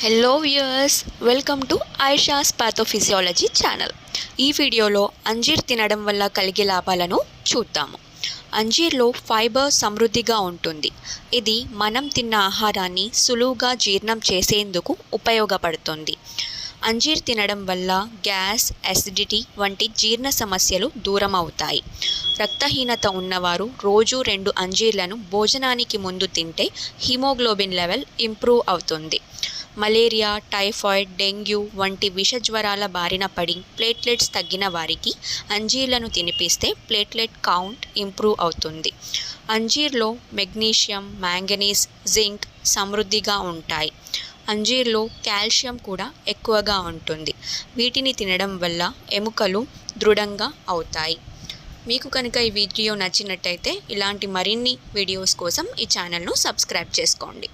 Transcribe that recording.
Hello viewers welcome to Aisha's pathophysiology channel ఈ వీడియోలో అంజీర్ తినడం వల్ల కలిగే లాభాలను చూద్దాము. అంజీర్లో ఫైబర్ సమృద్ధిగా ఉంటుంది. ఇది మనం తిన్న ఆహారాన్ని సులువుగా జీర్ణం చేసేందుకు ఉపయోగపడుతుంది. అంజీర్ తినడం వల్ల గ్యాస్ అసిడిటీ వంటి జీర్ణ సమస్యలు దూరం అవుతాయి. రక్తహీనత ఉన్నవారు రోజు రెండు అంజీర్లను భోజనానికి ముందు తింటే హిమోగ్లోబిన్ లెవెల్ ఇంప్రూవ్ అవుతుంది. మలేరియా టైఫాయిడ్ డెంగ్యూ వంటి విష జ్వరాల బారిన పడి ప్లేట్లెట్స్ తగ్గిన వారికి అంజీర్లను తినిపిస్తే ప్లేట్లెట్ కౌంట్ ఇంప్రూవ్ అవుతుంది. అంజీర్లో మెగ్నీషియం మ్యాంగనీస్ జింక్ సమృద్ధిగా ఉంటాయి. అంజీర్లో కాల్షియం కూడా ఎక్కువగా ఉంటుంది. వీటిని తినడం వల్ల ఎముకలు దృఢంగా అవుతాయి. మీకు కనుక ఈ వీడియో నచ్చినట్టయితే ఇలాంటి మరిన్ని వీడియోస్ కోసం ఈ ఛానల్ను సబ్స్క్రైబ్ చేసుకోండి.